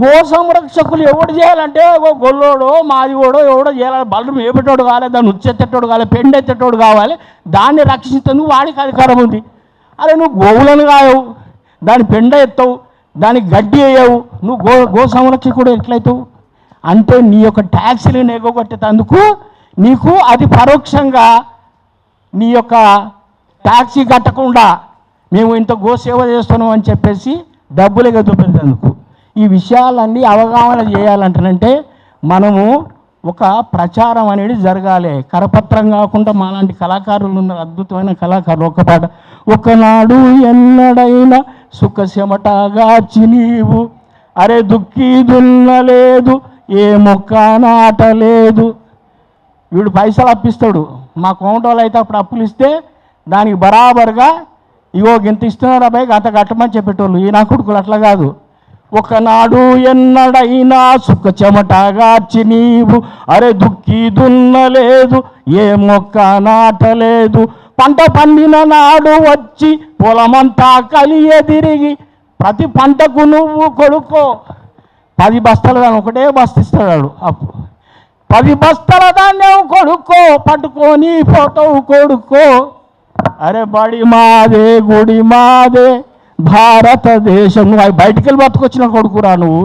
Go సంరక్షకులు ఎవడు చేయాలంటే ఓ గొల్లోడో మాదిగోడో ఎవడో చేయాలి. బలం మేపెట్టోడు కావాలి దాన్ని ఉచ్చెత్తేటోడు కావాలి పెండెత్తేటోడు కావాలి. దాన్ని రక్షించేందుకు వాడికి అధికారం ఉంది. అరే నువ్వు గోవులను కాయవు దాని పెండ ఎత్తవు దానికి గడ్డి వేయవు నువ్వు గో గో సంరక్షకుడు ఎట్లయితావు? అంటే నీ యొక్క ట్యాక్సీలను ఎగగొట్టేటందుకు నీకు అది పరోక్షంగా నీ యొక్క ట్యాక్సీ కట్టకుండా మేము ఇంత గోసేవ చేస్తున్నాం అని చెప్పేసి డబ్బులు ఎగదొప్పేందుకు ఈ విషయాలన్నీ అవగాహన చేయాలంటానంటే మనము ఒక ప్రచారం అనేది జరగాలి. కరపత్రం కాకుండా మాలాంటి కళాకారులు ఉన్న అద్భుతమైన కళాకారులు. ఒక పాట ఒకనాడు ఎన్నడైనా సుఖ చినీవు అరే దుక్కి దున్నలేదు ఏ మొక్క నాటలేదు. వీడు పైసలు అప్పిస్తాడు. మా కోమటోళ్ళు అయితే అప్పుడు అప్పులు ఇస్తే దానికి బరాబర్గా ఇగో గింత ఇస్తున్నారు అబ్బాయి? అంత కట్టమని చెప్పేటోళ్ళు. ఈ నా కొడుకులు అట్లా కాదు. ఒకనాడు ఎన్నడైనా సుఖ చెమటగార్చి నీవు అరే దుక్కి దున్నలేదు ఏ మొక్క నాటలేదు పంట పండిన నాడు వచ్చి పొలమంతా కలియ తిరిగి ప్రతి పంటకు నువ్వు కొడుకో. పది బస్తాలు దాన్ని ఒకటే బస్తిస్తాడు అప్పు. పది బస్తాల ధాన్యం కొడుకో పట్టుకొని ఫోటో కొడుకో. అరే బడి మాదే గుడి మాదే. భారతదేశం నువ్వు బయటికి వెళ్ళి బతుకొచ్చిన కొడుకురా నువ్వు.